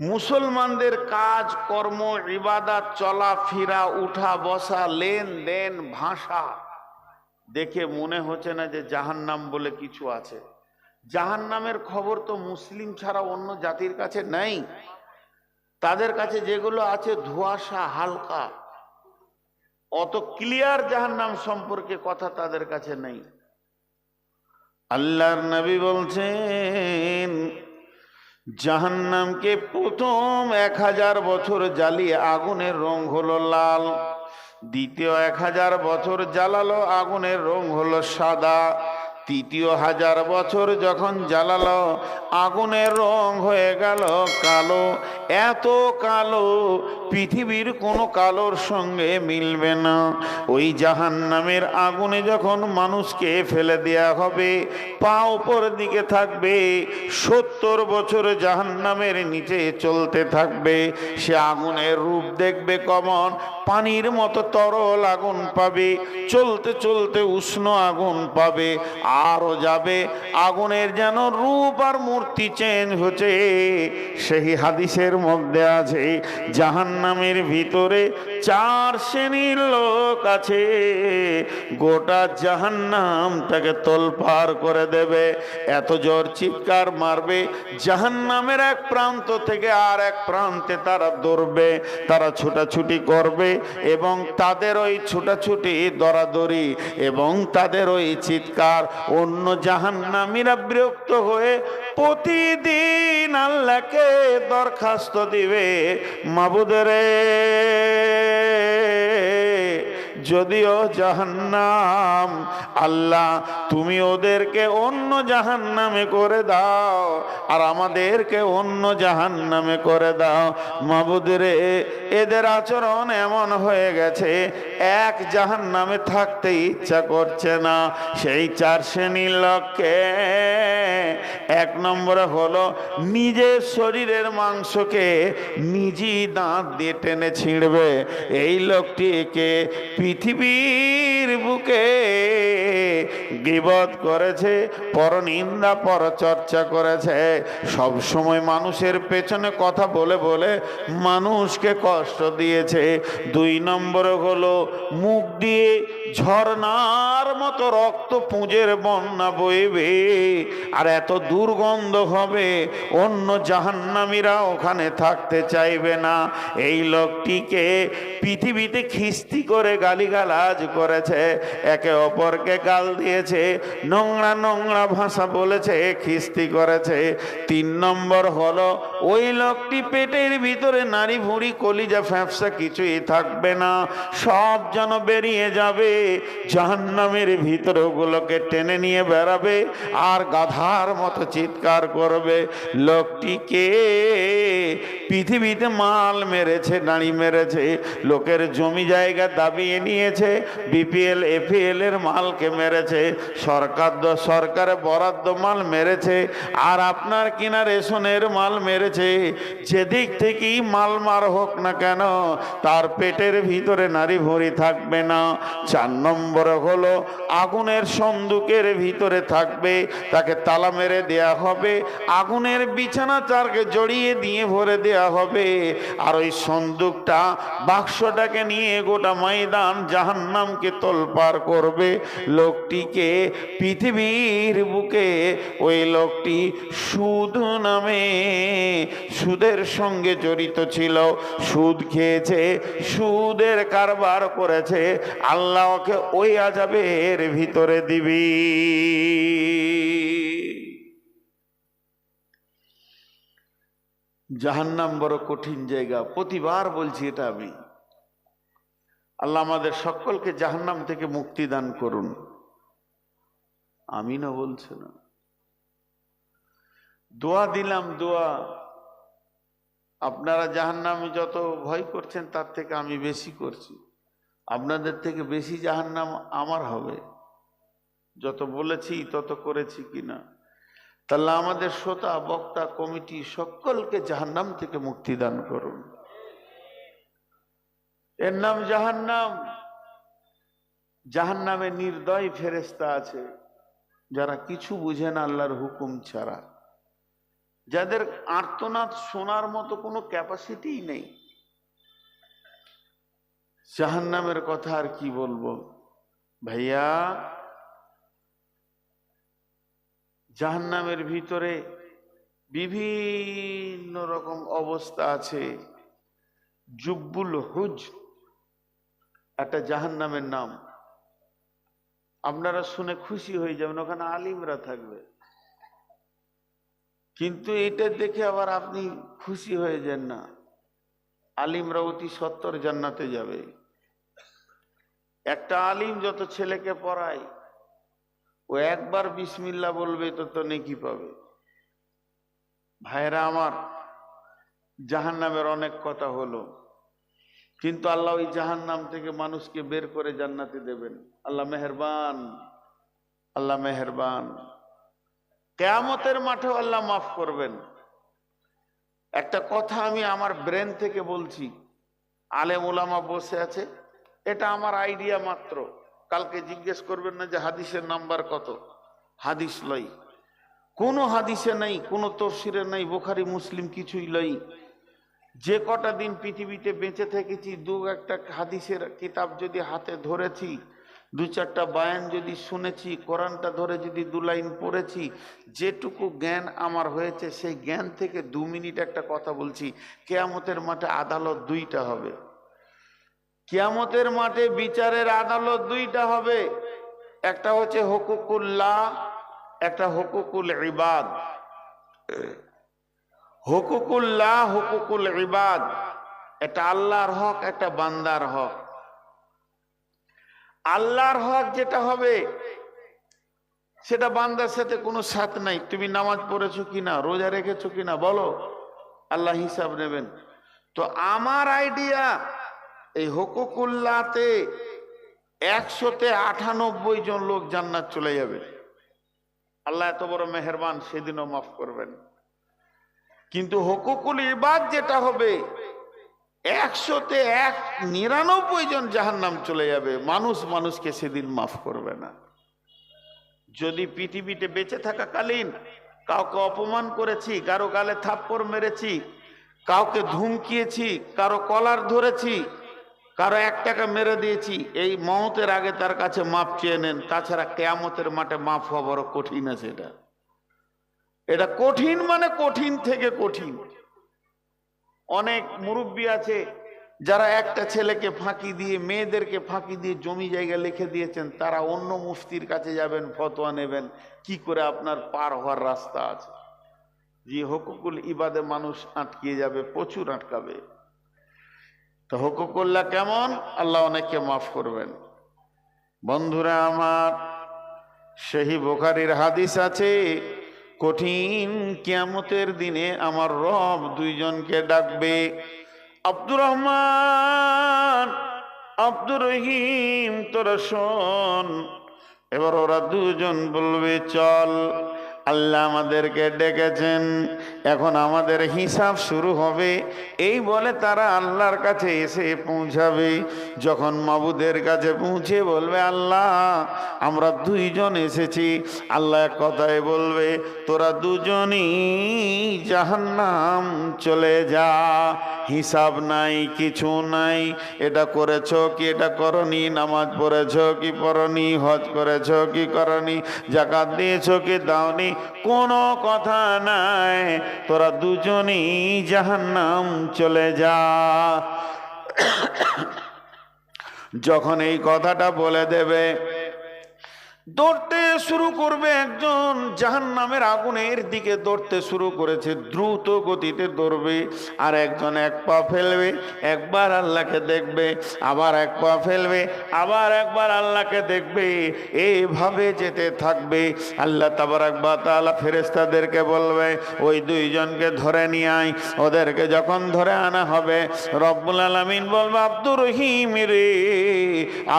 মুসলমানদের কাজ, কর্ম, ইবাদত, চলাফেরা, উঠা বসা লেনদেন ভাষা দেখে মনে হচ্ছে না যে জাহান্নাম বলে কিছু আছে। জাহান্নামের খবর তো মুসলিম ছাড়া অন্য জাতির কাছে নেই। তাদের কাছে যেগুলো আছে ধোঁয়াশা হালকা। অত ক্লিয়ার জাহান্নাম সম্পর্কে কথা তাদের কাছে নেই। আল্লাহর নবী বলছেন জাহান্নামকে প্রথম এক হাজার বছর জ্বালিয়ে আগুনের রং হলো লাল। দ্বিতীয় এক হাজার বছর জ্বালালো আগুনের রং হলো সাদা। তৃতীয় হাজার বছর যখন জ্বালালো, আগুনের রং হয়ে গেল কালো। এত কালো, পৃথিবীর কোনো কালোর সঙ্গে মিলবে না। ওই জাহান নামের আগুনে যখন মানুষকে ফেলে দেয়া হবে, পা উপর দিকে থাকবে, সত্তর বছর জাহান নামের নিচে চলতে থাকবে। সে আগুনের রূপ দেখবে কমন, পানির মতো তরল আগুন পাবে, চলতে চলতে উষ্ণ আগুন পাবে। আরও যাবে, আগুনের যেন রূপ আর মূর্তি চেঞ্জ হচ্ছে। সেই হাদিসের মধ্যে আছে জাহান নামের ভিতরে চার শ্রেণির লোক আছে। গোটা জাহান্নাম তাকে তোলপার করে দেবে, এত জোর চিৎকার মারবে, জাহান্নামের এক প্রান্ত থেকে আর এক প্রান্তে তারা দৌড়বে, তারা ছোটাছুটি করবে এবং তাদের ওই ছোটাছুটি, দরাদরি এবং তাদের ওই চিৎকার অন্য জাহান্নামীরা বিরক্ত হয়ে প্রতিদিন আল্লাহকে দরখাস্ত দিবে মাবুদরে। যদিও জাহান্নাম, আল্লাহ, তুমি ওদেরকে অন্য জাহান্নামে করে দাও, আর আমাদেরকে অন্য জাহান্নামে করে দাও। মাবুদরে, এদের আচরণ এমন হয়ে গেছে, এক জাহান্নামে থাকতে ইচ্ছা করছে না, সেই চার শ্রেণির লোককে। এক নম্বরে হলো, নিজের শরীরের মাংসকে নিজেই দাঁত দিয়ে টেনে ছিঁড়বে। এই লোকটিকে পৃথিবীর বুকে গিবত করেছে, পরনিন্দা, পরচর্চা করেছে। সব সময় মানুষের পেছনে কথা বলে বলে মানুষকে কষ্ট দিয়েছে। দুই নম্বর হলো মুখ দিয়ে ঝর্ণার মতো রক্ত পুঁজের বন্যা বইবে, আর এত দুর্গন্ধ হবে অন্য জাহান্নামীরা ওখানে থাকতে চাইবে না। এই লোকটিকে পৃথিবীতে খিস্তি করে গালিগালাজ করেছে, একে অপরকে গাল দিয়েছে, নোংরা নোংরা ভাষা বলেছে, খিস্তি করেছে। তিন নম্বর হলো, ওই লোকটি পেটের ভিতরে নারী ভুঁড়ি, কলিজা ফ্যাপসা কিছুই থাকবে না। সব যেন বেরিয়ে যাবে, জাহান্নামের ভিতরে ওগুলোকে টেনে নিয়ে বেড়াবে আর গাধার মতো চিৎকার করবে। লোকটিকে পৃথিবীতে মাল মেরেছে, নাড়ি মেরেছে, লোকের জমি জায়গা দাবিয়ে নিয়েছে বিপিএল এপিএল এর মালকে মেরেছে, সরকার সরকারে বরাদ্দ মাল মেরেছে, আর আপনার কিনা রেশনের মাল মেরেছে। যেদিক থেকেই মাল মার হোক না কেন, তার পেটের ভিতরে নারী ভরি থাকবে না। চার নম্বরে হলো, আগুনের সন্দুকের ভিতরে থাকবে, তাকে তালা মেরে দেয়া হবে, আগুনের বিছানা চারকে জড়িয়ে দিয়ে ভরে দেয়া হবে। আর ওই সন্দুকটা বাক্সটাকে নিয়ে গোটা ময়দান জাহান্নামকে তোলপার করবে। লোকটিকে পৃথিবীর বুকে ওই লোকটি সুদ নামে, সুদের সঙ্গে জড়িত ছিল। সুদ খেয়েছে, সুদের কারবার করেছে। আল্লাহকে ওই আজাবের ভিতরে দিবি। জাহান্নাম বড় কঠিন জায়গা। প্রতিবার বলছি এটা আমি। আল্লাহ আমাদের সকলকে জাহান্নাম থেকে মুক্তি দান করুন। আমি না বলছে না। দোয়া দিলাম, দোয়া। আপনারা জাহান্নামে যত ভয় করছেন, তার থেকে আমি বেশি করছি। আপনাদের থেকে বেশি জাহান্নাম আমার হবে। যত বলেছি, তত করেছি কিনা। তাহলে আমাদের শ্রোতা, বক্তা, কমিটি সকলকে জাহান্নাম থেকে মুক্তি দান করুন। এর নাম জাহান্নাম। জাহান্নামে নির্দয় ফেরেস্তা আছে, যারা কিছু বুঝে না আল্লাহর হুকুম ছাড়া। যাদের আর্তনাদ শোনার মতো কোনো ক্যাপাসিটিই নেই। জাহান্নামের কথা আর কি বলব? ভাইয়া, জাহান্নামের ভিতরে বিভিন্ন রকম অবস্থা আছে। জুব্বুল হুজ একটা জাহান্নামের নাম। আপনারা শুনে খুশি হয়ে যাবেন, ওখানে আলিমরা থাকবে। কিন্তু এটা দেখে আবার আপনি খুশি হয়ে যান না। আলিমরা অতি সত্তর জান্নাতে যাবে। একটা আলিম যত ছেলেকে পড়ায়, ও একবার বিসমিল্লা বলবে, তো তো নেকি পাবে। ভাইরা আমার জাহান নামের অনেক কথা হলো। কিন্তু আল্লাহ ওই জাহান নাম থেকে মানুষকে বের করে জান্নাতে দেবেন। আল্লাহ মেহরবান আল্লাহ মেহরবান। কেয়ামতের মাঠেও আল্লাহ মাফ করবেন। একটা কথা আমি আমার ব্রেন থেকে বলছি, আলেম ওলামা বসে আছে, এটা আমার আইডিয়া মাত্র। কালকে জিজ্ঞেস করবেন না যে হাদিসের নাম্বার কত? হাদিস লই। কোনো হাদিসে নাই, কোনো তফসিরে নাই, বোখারি, মুসলিম কিছুই লই। যে কটা দিন পৃথিবীতে বেঁচে থেকেছি, দু একটা হাদিসের কিতাব যদি হাতে ধরেছি, দু চারটা বায়ান যদি শুনেছি, কোরআনটা ধরে যদি দু লাইন পড়েছি, যেটুকু জ্ঞান আমার হয়েছে, সেই জ্ঞান থেকে দু মিনিট একটা কথা বলছি, কেয়ামতের মাঠে আদালত দুইটা হবে। কেয়ামতের মাঠে বিচারের আদালত দুইটা হবে। একটা হচ্ছে হকুকুল্লাহ, একটা হকুকুল ইবাদ। হকুকুল্লাহ হকুকুল ইবাদ। এটা আল্লাহর হক একটা বান্দার হক। আল্লাহর হক যেটা হবে, সেটা বান্দার সাথে কোনো সাথ নাই। তুমি নামাজ পড়েছো কিনা, রোজা রেখেছো কিনা, বলো। আল্লাহ হিসাব নেবেন। তো আমার আইডিয়া, এই হকুকুল্লাতে একশোতে আটানব্বই জন লোক জান্নাত চলে যাবে। আল্লাহ এত বড় মেহরবান, সেদিনও মাফ করবেন। কিন্তু হকুকুল ইবাদ যেটা হবে, একশোতে এক নিরানব্বই জন জাহান নাম চলে যাবে। মানুষ মানুষকে সেদিন মাফ করবে না। যদি পৃথিবীতে বেঁচে থাকাকালীন কাউকে অপমান করেছি, কারও গালে থাপ্পড় মেরেছি, কাউকে ধুমকিয়েছি, কারও কলার ধরেছি, কারও এক টাকা মেরে দিয়েছি, এই মহতের আগে তার কাছে মাপ চেয়ে নেন। তাছাড়া কেয়ামতের মাঠে মাপ হওয়া বড় কঠিন আছে এটা। এটা কঠিন মানে কঠিন থেকে কঠিন। অনেক মুরব্বী আছে, যারা একটা ছেলেকে ফাঁকি দিয়ে, মেয়েদেরকে ফাঁকি দিয়ে জমি জায়গা লিখে দিয়েছেন, তারা অন্য মুফতির কাছে যাবেন, ফতোয়া নেবেন, কি করে আপনার পার হওয়ার রাস্তা আছে? যে হকুকুল ইবাদে মানুষ আটকিয়ে যাবে, প্রচুর আটকাবে। তো হকুকুল্লাহ কেমন? আল্লাহ অনেককে মাফ করবেন। বন্ধুরা আমার, সেই বোখারির হাদিস আছে কঠিন কিয়ামতের দিনে আমার রব দুইজনকে ডাকবে, আব্দুর রহমান, আব্দুর রহিম, তোরা শোন। এবার ওরা দুজন বলবে, চল। আল্লাহ আমাদেরকে ডেকেছেন। এখন আমাদের হিসাব শুরু হবে। এই বলে তারা আল্লাহর কাছে এসে পৌঁছাবে। যখন মাবুদের কাছে পৌঁছে বলবে, আল্লাহ, আমরা দুইজন এসেছি। আল্লাহ এক কথায় বলবে, তোরা দুজনই জাহান্নাম চলে যা। হিসাব নাই, কিছু নাই। এটা করেছ কি, এটা করনি? নামাজ পড়েছ কি, পড়নি? হজ করেছ কি, করনি? জাকাত দিয়েছ কি, দাওনি? কোনো কথা নাই। তোরা দুজনই জাহান্নাম চলে যা। যখন এই কথাটা বলে দেবে দৌড়তে শুরু করবে একজন জাহান নামের আগুনের দিকে দৌড়তে শুরু করেছে, দ্রুত গতিতে দৌড়বে আর একজন এক পা ফেলবে, একবার আল্লাহকে দেখবে, আবার এক পা ফেলবে, আবার একবার আল্লাহকে দেখবে, এইভাবে যেতে থাকবে। আল্লাহ তাবার একবার তালা ফেরেস্তাদেরকে বলবে, ওই দুইজনকে ধরে নিয়ে আয়, ওদেরকে যখন ধরে আনা হবে, রব্বুল আলমিন বলবে, আব্দুর রহিম রে,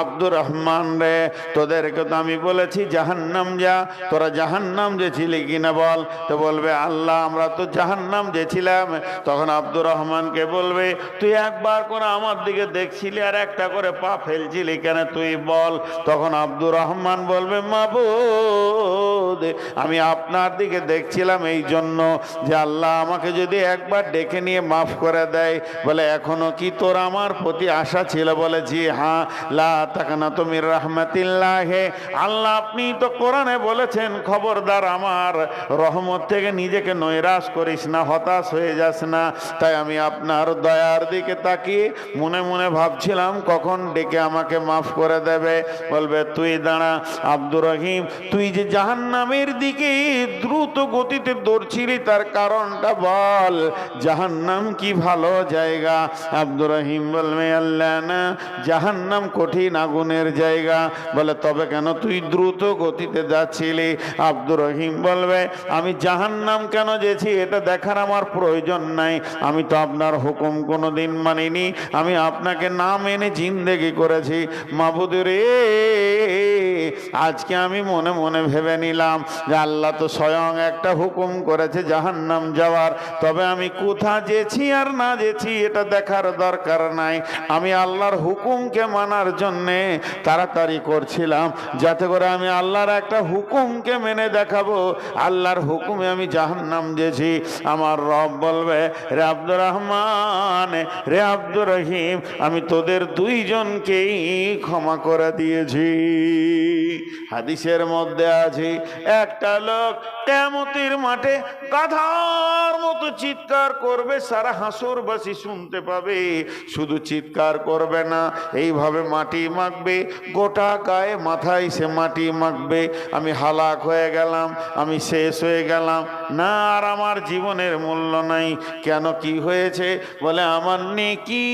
আব্দুর রহমান রে, তোদেরকে তো আমি বলে বলেছি, জাহান্নাম যা, তোরা জাহান্নাম যে ছিলি কিনা বল। তো বলবে, আল্লাহ, আমরা তো জাহান্নাম যে ছিলাম। তখন আব্দুর রহমানকে বলবে, তুই একবার করে আমার দিকে দেখছিলি আর একটা করে পা ফেলছিলি কেন তুই বল। তখন আব্দুর রহমান বলবে, মাবুদ, আমি আপনার দিকে দেখছিলাম এই জন্য যে আল্লাহ আমাকে যদি একবার ডেকে নিয়ে মাফ করে দেয়। বলে, এখনও কি তোর আমার প্রতি আশা ছিল? বলে, জি হ্যাঁ। লা তাকানা তুমি রহমাতিল্লাহে, আল্লাহ আপনি তো কোরআনে বলেছেন, খবরদার আমার, রহমত থেকে নিজেকে নৈরাশ করিস না, হতাশ হয়ে যাস না। তাই আমি আপনার দয়ার দিকে তাকিয়ে মনে মনে ভাবছিলাম, কখন ডেকে আমাকে মাফ করে দেবে। বলবে, তুই দাঁড়া, আব্দুর রহিম, তুই যে জাহান্নামের দিকে দ্রুত গতিতে দৌড়ছিলি, তার কারণটা বল, জাহান্নাম কি ভালো জায়গা? আব্দুর রহিম বলবে, আল্লাহ না, জাহান্নাম কঠিন আগুনের জায়গা। বলে, তবে কেন তুই দ্রুত গতিতে যাচ্ছিলি। আব্দুর রহিম বলবে, আমি জাহান্নাম কেন যেছি এটা দেখার আমার প্রয়োজন নাই। আমি তো আপনার হুকুম কোনো দিন মানিনি। আমি আপনাকে না মেনে জিন্দেগি করেছি। মাবুদুরে আজকে আমি মনে মনে ভেবে নিলাম যে আল্লাহ তো স্বয়ং একটা হুকুম করেছে জাহান্নাম যাওয়ার। তবে আমি কোথা যেছি আর না যেছি এটা দেখার দরকার নাই। আমি আল্লাহর হুকুমকে মানার জন্যে তাড়াতাড়ি করছিলাম, যাতে করে আমি আল্লাহর একটা হুকুমকে মেনে দেখাবো। আল্লাহর হুকুমে আমি জাহান্নাম দিয়েছি। আমার রব বলবে, রে আব্দুর রহমান, রে আব্দুর রহিম, আমি তোদের দুইজনকেই ক্ষমা করে দিয়েছি। হাদিসের মধ্যে আছি, একটা লোক কেমতির মাঠে গাধার মতো চিৎকার করবে, সারা হাসরবাসী শুনতে পাবে। শুধু চিৎকার করবে না, এইভাবে মাটি মাখবে, গোটা গায়ে মাথায় সে মাটি মাখবে। আমি হালাক হয়ে গেলাম, আমি শেষ হয়ে গেলাম। না, আর আমার জীবনের মূল্য নাই। কেন কি হয়েছে? বলে, আমার নেকি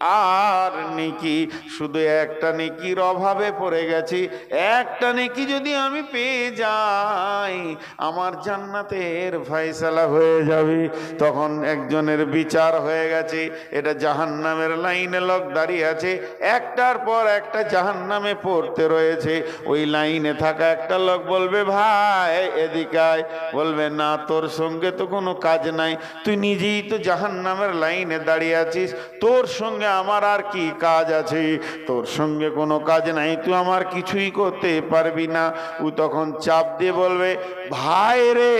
আর নেকি? শুধু একটা নেকির অভাবে পড়ে গেছি। একটা নেকি যদি আমি পেয়ে যাই, আমার জান্নাতের ফয়সালা হয়ে যাবে। তখন একজনের বিচার হয়ে গেছে। এটা জাহান্নামের লাইনে লোক দাঁড়িয়ে আছে। একটার পর একটা জাহান্নামে পড়তে রয়েছে। ওই লাইনে থাকা একটা লোক বলবে, ভাই এদিকায় বলবে, না, তোর সঙ্গে তো কোনো কাজ নাই। তুই নিজেই তো জাহান্নামের লাইনে দাঁড়িয়ে আছিস। তোর সঙ্গে আমার আর কি কাজ আছে? তোর সঙ্গে কোনো কাজ নাই, তুই আমার কিছুই করতে পারবি না। ও তখন চাপ দিয়ে বলবে, ভাই রে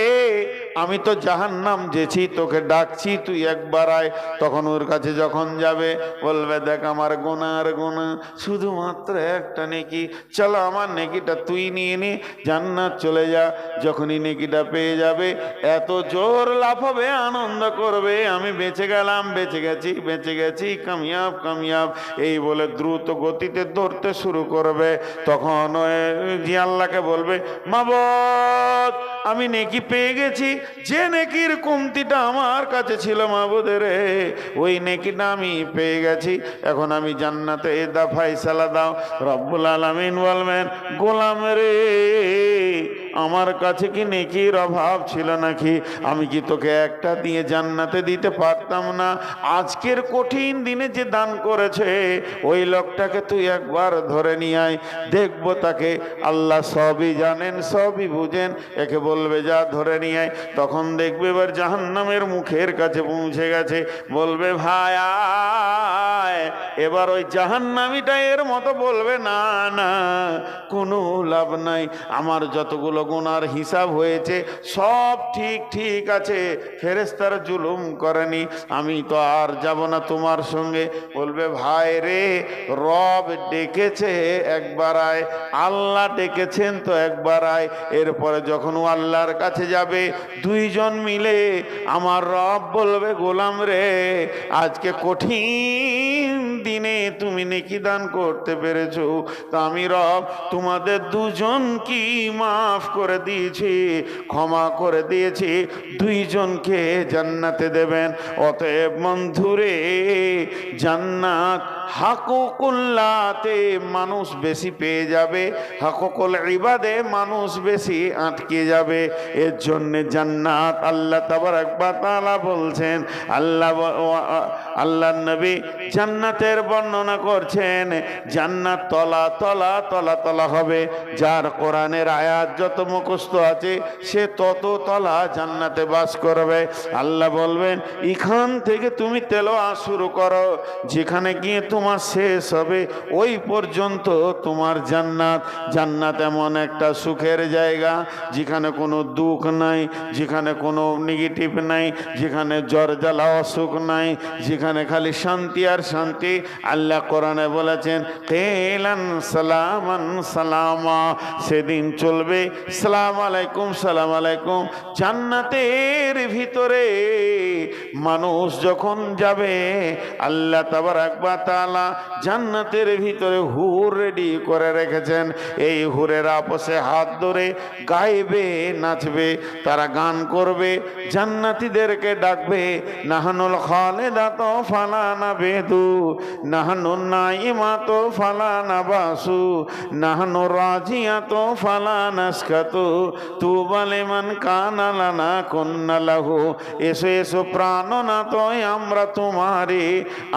আমি তো জাহান্নাম যেছি, তোকে ডাকছি, তুই একবার আয়। তখন ওর কাছে যখন যাবে, বলবে, দেখ, আমার গোনার গোনা শুধুমাত্র একটা নেকি। চলো, আমার নেকিটা তুই নিয়ে নে, জান্নাত চলে যা। যখনই নেকিটা পেয়ে যাবে, এত জোর লাভ হবে, আনন্দ করবে। আমি বেঁচে গেলাম, বেঁচে গেছি বেঁচে গেছি, কামিয়াব কামিয়াব। এই বলে দ্রুত গতিতে দৌড়তে শুরু করবে। তখন ওই জি আল্লাহকে বলবে মাবত আমি নেকি পেয়ে গেছি। যে নেকির কমতিটা আমার কাছে ছিল মাবুদের, ওই নেকিটা আমি পেয়ে গেছি। এখন আমি জান্নাতে দা ফাইসালা দাও। রব্বুল আলমিন বলবেন, গোলাম রে আমার কাছে কি নেকির অভাব ছিল নাকি? আমি কি তোকে একটা দিয়ে জান্নাতে দিতে পারতাম না? আজকের কঠিন দিনে যে দান করেছে, ওই লোকটাকে তুই একবার ধরে নিয়ে আয়। দেখব তাকে আল্লাহ সবই জানেন, সবই বুঝেন। একে বলবে, যা ধরে নিয়ে আয়। তখন দেখবে এবার জাহান্নামের মুখের কাছে পৌঁছে গেছে। বলবে ভাই আয় এবার ওই জাহান্নামিটা এর মতো বলবে, না না, কোনো লাভ নাই। আমার যতগুলো গুনার হিসাব হয়েছে, সব ঠিক ঠিক আছে। ফেরেস্তার জুলুম করেনি। আমি তো আর যাব না তোমার সঙ্গে। বলবে, ভাই রে, রব ডেকেছে, একবার আয়। আল্লাহ ডেকেছেন তো একবার আয়। এরপরে যখন ও আল্লাহর কাছে যাবে, দুইজন মিলে আমার রব বলবে, গোলাম রে, আজকে কঠিন দিনে তুমি নেকি দান করতে পেরেছ। তা আমি রব তোমাদের দুজন কি মাফ করে দিয়েছি, ক্ষমা করে দিয়েছি। দুইজনকে জান্নাতে দেবেন। অতএব বন্ধুরে, জান্নাত হাকুকুল্লাতে মানুষ বেশি পেয়ে যাবে, হাকুকুল ইবাদে মানুষ বেশি আটকে যাবে। এর জন্য জান্নাত আল্লাহ তাবার একবার তালা বলছেন, আল্লাহ আল্লাহ নবী জান্নাতের বর্ণনা করছেন, জান্নাত তলা তলা তলা তলা হবে। যার কোরআনের আয়াত যত মুখস্থ আছে, সে তত তলা জান্নাতে বাস করবে। আল্লাহ বলবেন, এখান থেকে তুমি তেলোয়া শুরু করো। যেখানে গিয়ে তোমার শেষ হবে, ওই পর্যন্ত তোমার জান্নাত। জান্নাত এমন একটা সুখের জায়গা, যেখানে কোনো দুঃখ নাই, যেখানে কোনো নেগেটিভ নাই, যেখানে জ্বর জ্বালা অসুখ নাই, যেখানে খালি শান্তি আর শান্তি। আল্লাহ কোরআনে বলেছেন, কেলান সালামান সালামা। সেদিন চলবে, সালাম আলাইকুম সালাম আলাইকুম। জান্নাতের ভিতরে মানুষ যখন যাবে, আল্লাহ তাবার একবার তালা জান্নাতের ভিতরে হুর রেডি করে রেখেছেন। এই হুরের আপসে হাত ধরে গাইবে, নাচবে, তারা গান করবে, জান্নাতীদেরকে ডাকবে, নাহানুল খালেদা তো ফালানা বেদু, নাহানু নাইমা তো ফালানা বাসু, নাহানু রাজিয়া তো ফালানাসকাতু তু বলে মান কানালানা কন্যালাহু এসো এসো প্রাণনা তো আমরা তোমারে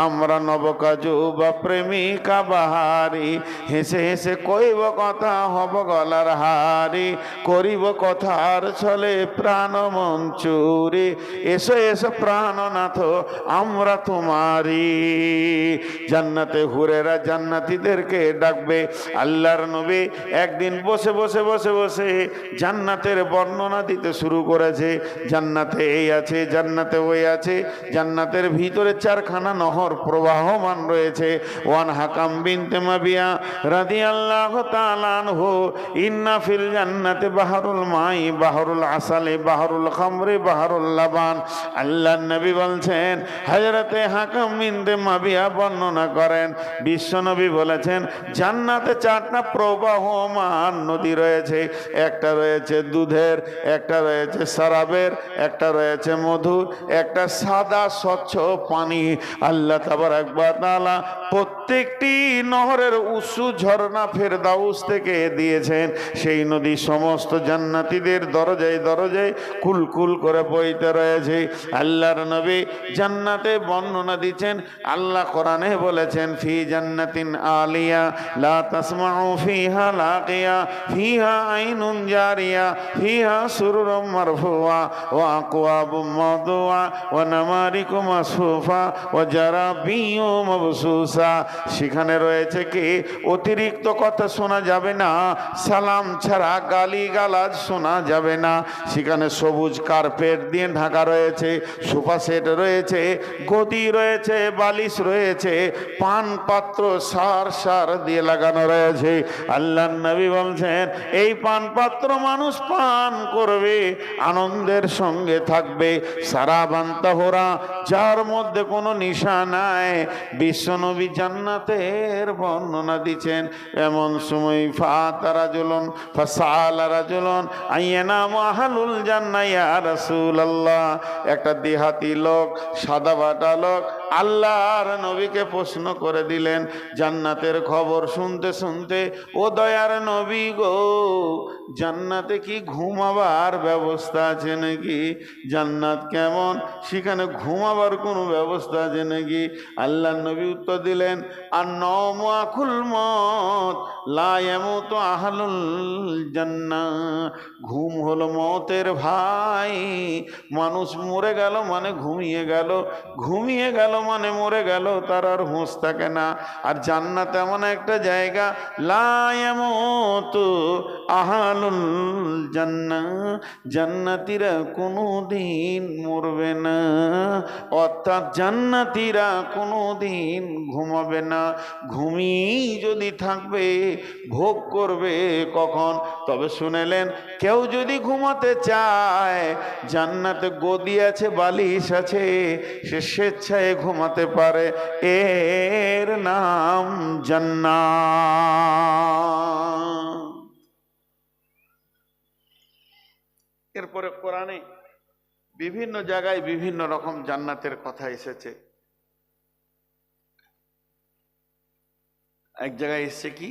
আমরা নবকাজু বা প্রেমিকা বাহারি। হেসে হেসে কইব কথা, হব গলার হারি। করিব কথার ছলে প্রাণ মঞ্চুরে। এসো এসো প্রাণনাথ, আমরা তোমারি। জান্নাতে হুরেরা জান্নাতীদেরকে ডাকবে। আল্লাহর নবী একদিন বসে বসে বসে বসে জান্নাতের বর্ণনা দিতে শুরু করেছে। জান্নাতে এই আছে, জান্নাতে ওই আছে। জান্নাতের ভিতরে চারখানা নহর প্রবাহমান রয়েছে ওয়ান হাকাম বিনতে মাবিয়া রাদিয়াল্লাহু তাআলা আনহু। ইন্না ফিল জান্নাতে বাহারুল মাই, বাহারুল আসালে, বাহারুল খামরে, বাহারুল লাবান। আল্লাহ নবী বলছেন হযরতে হাকাম বিনতে মাবিয়া বর্ণনা করেন। বিশ্বনবী বলেছেন, জান্নাতে চারটা প্রবাহমান নদী রয়েছে। একটা রয়েছে দুধের, একটা রয়েছে শরাবের একটা রয়েছে মধুর, একটা সাদা স্বচ্ছ পানি। আল্লাহ তাবার একবার তাআলা প্রত্যেকটি নহরের উৎসু ঝর্ণা ফেরদাউস থেকে দিয়েছেন। সেই নদী সমস্ত জান্নাতীদের দরজায় দরজায় কুলকুল করে বইতে রয়েছে। আল্লাহর নবী জান্নাতে বর্ণনা দিচ্ছেন। আল্লাহ কোরআনে বলেছেন, ফি জান্নাতিন আলিয়া, লা তাসমাউ ফিহা লাকিয়া, ফিহা আইনুন জারিয়া, ফিহা সুরুরুম মারফুয়া, ওয়া আকওয়াবুম মাওদুয়া ওয়া নামারিকু মাসফুফা ওয়া জারাবিয়ু মাবসুসা সেখানে রয়েছে কি? অতিরিক্ত কথা শোনা যাবে না, সালাম ছাড়া গালি গালাজ শোনা যাবে না। সেখানে সবুজ কার্পেট দিয়ে ঢাকা রয়েছে, সোফা সেট রয়েছে, গদি রয়েছে, বালিশ রয়েছে পান পাত্র সার সার দিয়ে লাগানো রয়েছে। আল্লাহ নবী বলছেন, এই পান পাত্র মানুষ পান করবে, আনন্দের সঙ্গে থাকবে। সারা বান্তাহরা যার মধ্যে কোনো নিশা নাই বিশ্বনবী জান্নাতের বর্ণনা দিচ্ছেন, এমন সময় ফাতারা জ্বলন ফাসালারা জ্বলন আইয়েনা মাহালুল জান্নাইয়া রসুল আল্লাহ একটা দেহাতি লোক, সাদা বাটা লোক আল্লাহর নবীকে প্রশ্ন করে দিলেন, জান্নাতের খবর শুনতে শুনতে, ও দয়ার নবী গো, জান্নাতে কি ঘুমাবার ব্যবস্থা আছে নাকি? জান্নাত কেমন? সেখানে ঘুমাবার কোনো ব্যবস্থা আছে নাকি? আল্লাহ নবী উত্তর দিলেন আর নমাকুল মত লায়ামত আহলুল জান্না। ঘুম হলো মতের ভাই। মানুষ মরে গেল মানে ঘুমিয়ে গেল। ঘুমিয়ে গেল মানে মরে গেল, তার আর হুঁশ থাকে না। আর জান্নাত এমন একটা জায়গা লায়ামত আহালুল জান্না। জান্নাতিরা কোনো দিন মরবে না। অর্থাৎ জান্নাতিরা কোনো দিন ঘুমাবে না। ঘুমিয়েই যদি থাকবে ভোগ করবে কখন? তবে শুনেলেন, কেউ যদি ঘুমাতে চায়, জান্নাতে গদি আছে, বালিশ আছে, সে স্বেচ্ছায় ঘুমাতে পারে। এর নাম জান্নাত। এরপরে কোরআনে বিভিন্ন জায়গায় বিভিন্ন রকম জান্নাতের কথা এসেছে। এক জায়গায় এসছে কি?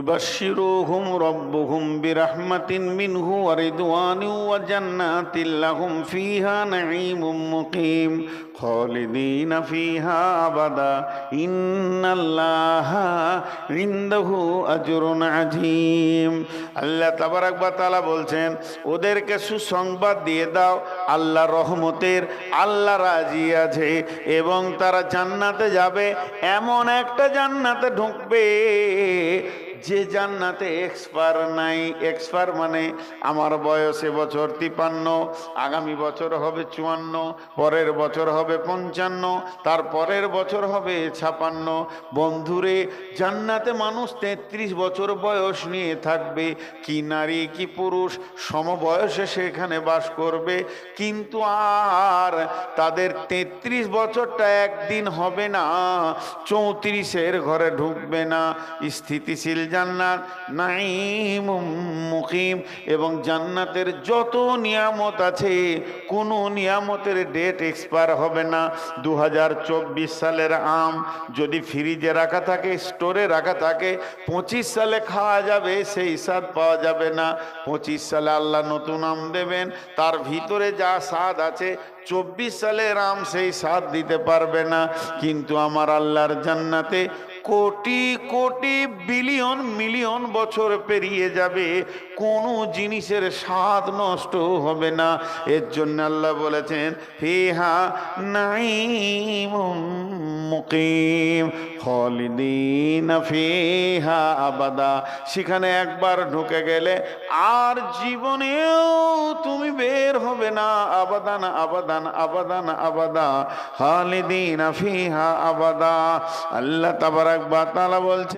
ইবাশিরুহুম রব্বুহুম বিরাহমাতিন মিনহু ওয়ারিদওয়ানি ওয়া জান্নাতিল লাহুম ফিহা নাঈমুম মুকিম খালিদিন ফিহা আবাদা। ইন্নাল্লাহা ইনদাহু আজরুন আযীম। আল্লাহ তাবারাক ওয়া বলছেন, ওদেরকে সুসংবাদ দিয়ে দাও আল্লাহ রহমতের আল্লাহ রাজি আছে এবং তারা জান্নাতে যাবে, এমন একটা জান্নাতে ঢুকবে যে জান্নাতে এক্সপার নাই এক্সপার মানে আমার বয়স বছর তিপান্ন, আগামী বছর হবে চুয়ান্ন, পরের বছর হবে পঞ্চান্ন, তার পরের বছর হবে ছাপান্ন। বন্ধুরে, জান্নাতে মানুষ তেত্রিশ বছর বয়স নিয়ে থাকবে, কি নারী, কি পুরুষ, সমবয়সে সেখানে বাস করবে, কিন্তু আর তাদের তেত্রিশ বছরটা একদিন হবে না, চৌত্রিশের ঘরে ঢুকবে না, স্থিতিশীল জান্নাত নাইম মুকিম। এবং জান্নাতের যত নিয়ামত আছে, কোনো নিয়ামতের ডেট এক্সপায়ার হবে না। দু হাজার চব্বিশ সালের আম যদি ফ্রিজে রাখা থাকে, স্টোরে রাখা থাকে, পঁচিশ সালে খাওয়া যাবে, সেই স্বাদ পাওয়া যাবে না। পঁচিশ সালে আল্লাহ নতুন আম দেবেন, তার ভিতরে যা স্বাদ আছে, চব্বিশ সালের আম সেই স্বাদ দিতে পারবে না। কিন্তু আমার আল্লাহর জান্নাতে কোটি কোটি বিলিয়ন মিলিয়ন বছর পেরিয়ে যাবে। কোনো জিনিসের স্বাদ নষ্ট হবে না। এর জন্য আল্লাহ বলেছেন, ফিহা নাইম মুকিম, খলিদিন ফিহা আবাদা। সেখানে একবার ঢুকে গেলে, আর জীবনেও তুমি বের হবে না। আবাদান আবাদান আবাদান, আবাদা। খালিদিন ফিহা আবাদা। আল্লাহ তাবারাক বা তাআলা বলছে